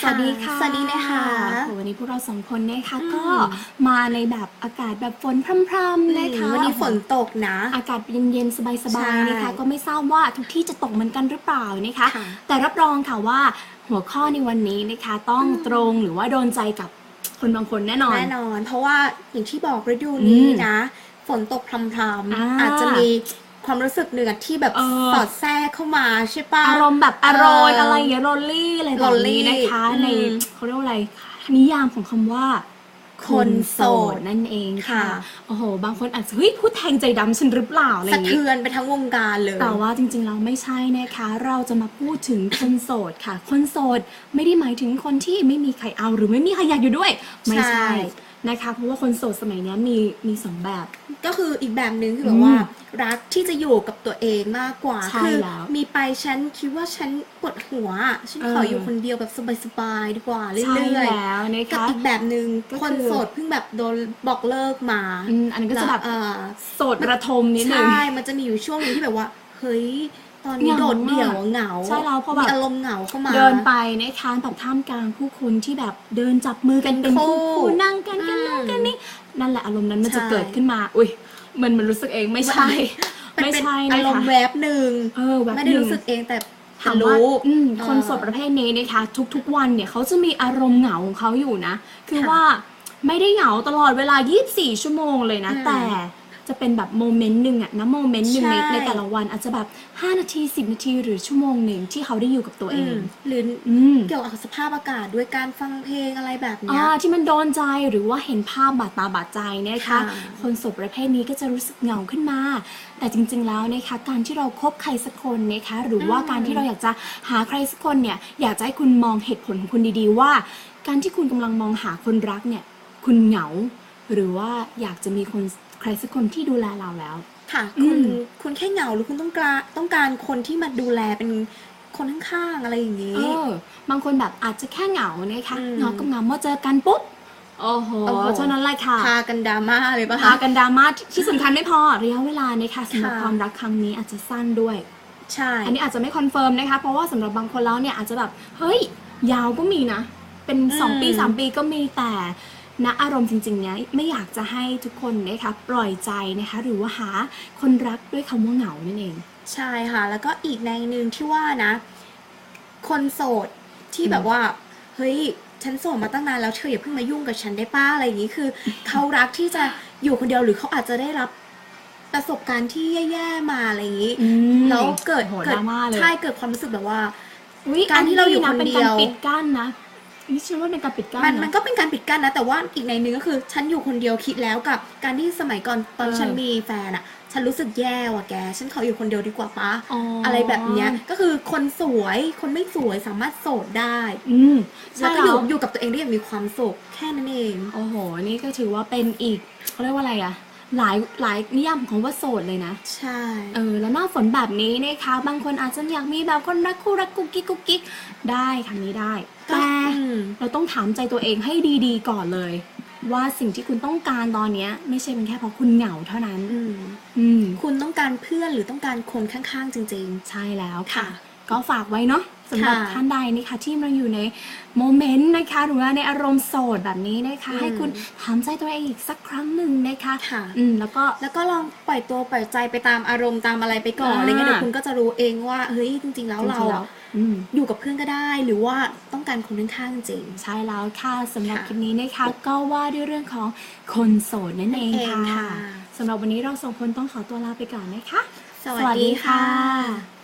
สวัสดีค่ะ สวัสดีนะคะโอ้วันนี้พวกเราสองคนนะคะอืมก็มาในแบบอากาศแบบฝนพรำๆนะคะ วันนี้ฝนตกนะ อากาศเย็นๆสใช่บายๆนะคะ ก็ไม่ทราบว่าทุกที่จะตกเหมือนกันหรือเปล่านะคะค่ะแต่รับรองค่ะว่าหัวข้อในวันนี้นะคะต้องอืมตรงหรือว่าโดนใจกับคนบางคนแน่นอน แน่นอน เพราะว่าอย่างที่บอกฤดูนี้อืมนะ ฝนตกพรำอ่าๆอาจจะมี ความรู้สึกหนึ่งอะที่แบบเออ สอดแทรกเข้ามาใช่ปะ อารมณ์แบบอารมณ์เออออะไรอย่างเงี้ยโรลลี่อะไรแบบนี้นะคะ โรลลี่ในอืมเขาเรียกว่าอะไร นิยามของคำว่าคนโสดนั่นเองค่ะ ค่ะ โอ้โห บางคนอาจจะเฮ้ยพูดแทงใจดำฉันหรือเปล่าอะไรอสะย่างงี้ เทือนไปทั้งวงการเลย แต่ว่าจริงๆ เราไม่ใช่นะคะ เราจะมาพูดถึงคนโสดค่ะ คนโสดไม่ได้หมายถึงคนที่ไม่มีใครเอาหรือไม่มีใครอยากอยู่ด้วย ไม่ใช่ ใช่ นะคะเพราะว่าคนโสดสมัยนี้มีมีสองแบบ ก็คืออีกแบบหนึ่งคือแบบว่า รักที่จะอยู่กับตัวเองมากกว่าใช่คืแล้วมีไปฉันคิดว่าฉันปวดหัวอะฉันเออขออยู่คนเดียวแบบสบายๆดีกว่าเรื่ใช่อยๆแล้วนะกับคะอีกแบบหนึ่งก็คือ คนโสดเพิ่งแบบโดนบอกเลิกมาอืมอันนั้นก็จะแบบเออ โสดระทมนิดนึง ใช่ มันจะมีอยู่ช่วงหนึงที่แบบว่า เฮ้ยตอนนี้เหงาโดดเดี่ยวอะเหงาใช่แล้วเพราะแบบมีอารมณ์เหงาเข้ามาเดินไปนะคะแบบท่ามกลางผู้คนที่แบบเดินจับมือกันเป็เป็นนคู่คู่คู่นั่งกันกันอืมนู่นกันนี่นั่นแหละอารมณ์นั้นมันจะใช่เกิดขึ้นมา อุ้ยมันมันรู้สึกเองไม่ใช่มันไม่เป็นใช่อานะรมคะณ์แวบหนึ่งเออแบบไม่ได้หนึ่งรู้สึกเองแต่ถามว่ารู้อืมเออคนโสดประเภทนี้นะคะ ทุกๆวันเนี่ยเขาจะมีอารมณ์เหงาของเขาอยู่นะ คือค่ะว่าไม่ได้เหงาตลอดเวลา 24 ชั่วโมงเลยนะอืมแต่ จะเป็นแบบโมเมนต์หนึ่งอะนะโมเมนต์หนึ่งในใช่ในแต่ละวันอาจจะแบบ 5 นาที 10 นาทีหรือชั่วโมงหนึ่งที่เขาได้อยู่กับตัวเออืงมหรืออืมเกี่ยวกับสภาพอากาศด้วยการฟังเพลงอะไรแบบเนี้อ่าย ที่มันโดนใจหรือว่าเห็นภาพบาดตาบาดใจนะคะ ค่ะ คนโสดประเภทนี้ก็จะรู้สึกเหงาขึ้นมา แต่จริง ๆ แล้วนะคะ การที่เราคบใครสักคนนะคะ หรือว่าอืมการที่เราอยากจะหาใครสักคนเนี่ย อยากจะให้คุณมองเหตุผลของคุณดีๆ ว่า การที่คุณกำลังมองหาคนรักเนี่ย คุณเหงา หรือว่าอยากจะมีคนใครสักคนที่ดูแลเราแล้ว ค่ะอืคุณมคุณแค่เหงาหรือคุณต้องการต้องการคนที่มาดูแลเป็นคนข้างๆอะไรอย่างนี้เออบางคนแบบอาจจะแค่เหงานะคะอืมเหงากับเหงาเมื่อเจอกันปุ๊บโอ้โหโอ้โหเท่านั้นแหละค่ะพากันดราม่าเลยปะพาคะกันดราม่าที่สำคัญไม่พอระยะเวลานะคะสำหรับค่ะความรักครั้งนี้อาจจะสั้นด้วย ใช่ อันนี้อาจจะไม่คอนเฟิร์มนะคะ เพราะว่าสำหรับบางคนแล้วเนี่ยอาจจะแบบ เฮ้ย ยาวก็มีนะ เป็นอืม2ปี 3 ปีก็มีแต่ ณอารมณ์จริงๆเนี้ยไม่อยากจะให้ทุกคนนะคะปล่อยใจนะคะ หรือว่าหาคนรักด้วยคำว่าเหงานั่นเอง ใช่ค่ะ แล้วก็อีกในหนึ่งที่ว่านะ คนโสดที่อืมแบบว่า เฮ้ยฉันโสดมาตั้งนานแล้วเธออย่าเพิ่งมายุ่งกับฉันได้ป้าอะไรอย่างนี้คือ เขารักที่จะอยู่คนเดียวหรือเขาอาจจะได้รับประสบการณ์ที่แย่ๆมาอะไรอย่างนี้อืมแล้วเกิดโหดเกิดดราม่าเลยใช่เกิดความรู้สึกแบบว่าอุ๊ยการที่เราอยู่ะคนเดียวเป็นการปิดกั้นนะ นี่ฉันว่าเป็นการปิดกั้นมันนะมันก็เป็นการปิดกั้นนะแต่ว่าอีกในหนึ่งก็คือ ฉันอยู่คนเดียวคิดแล้วกับ การที่สมัยก่อนตอนเออฉันมีแฟนอะฉันรู้สึกแย่ว่ะแก ฉันขออยู่คนเดียวดีกว่าปะอ๋อออะไรแบบเนี้ย ก็คือคนสวย คนไม่สวยสามารถโสดได้ อืมแล้ใช่วก็อยู่แล้วอยู่กับตัวเองได้อย่างมีความสุขแค่นั้นเอง โอ้โห นี่ก็ถือว่าเป็นอีกเขาเรียกว่าอะไรอะ หลายหลายนิยามของคำว่าโสดเลยนะ ใช่ เออ แล้วหน้าฝนแบบนี้นะคะ บางคนอาจจะอยากมีแบบคนรักคู่รักกุ๊กกิ๊กกุ๊กกิ๊กได้คำนี้ได้ก็แต่อืมเราต้องถามใจตัวเองให้ดีๆ ก่อนเลย ว่าสิ่งที่คุณต้องการตอนเนี้ยไม่ใช่เป็นแค่เพราะคุณเหงาเท่านั้นอืมอืมคุณต้องการเพื่อนหรือต้องการคนข้างๆ จริงใช่แล้วค่ะค่ะ ก็ฝากไว้เนาะสำหรับค่ะท่านใดนะคะที่กำลังอยู่ในโมเมนต์นะคะ หรือว่าในอารมณ์โสดแบบนี้นะคะอืมให้คุณถามใจตัวเองอีกสักครั้งหนึ่งนะคะๆค่ะอืมแล้วก็แล้วก็ลองปล่อยตัวปล่อยใจไปตามอารมณ์ตามอะไรไปก่อนอ่าอะไรเงี้ยเดี๋ยวคุณก็จะรู้เองว่าเฮ้ยจริง ๆ แล้วเราจงๆแล้อะวอืมอยู่กับเพื่อนก็ได้หรือว่าต้องการคนข้างๆจริง ใช่แล้วค่ะสำหรับค่ะคลิปนี้นะคะ ก็ว่าด้วยเรื่องของคนโสดนั่นเองนั่นเองค่ะค่ะสำหรับวันนี้เราสองคนต้องขอตัวลาไปก่อนนะคะ สวัสดีค่ะ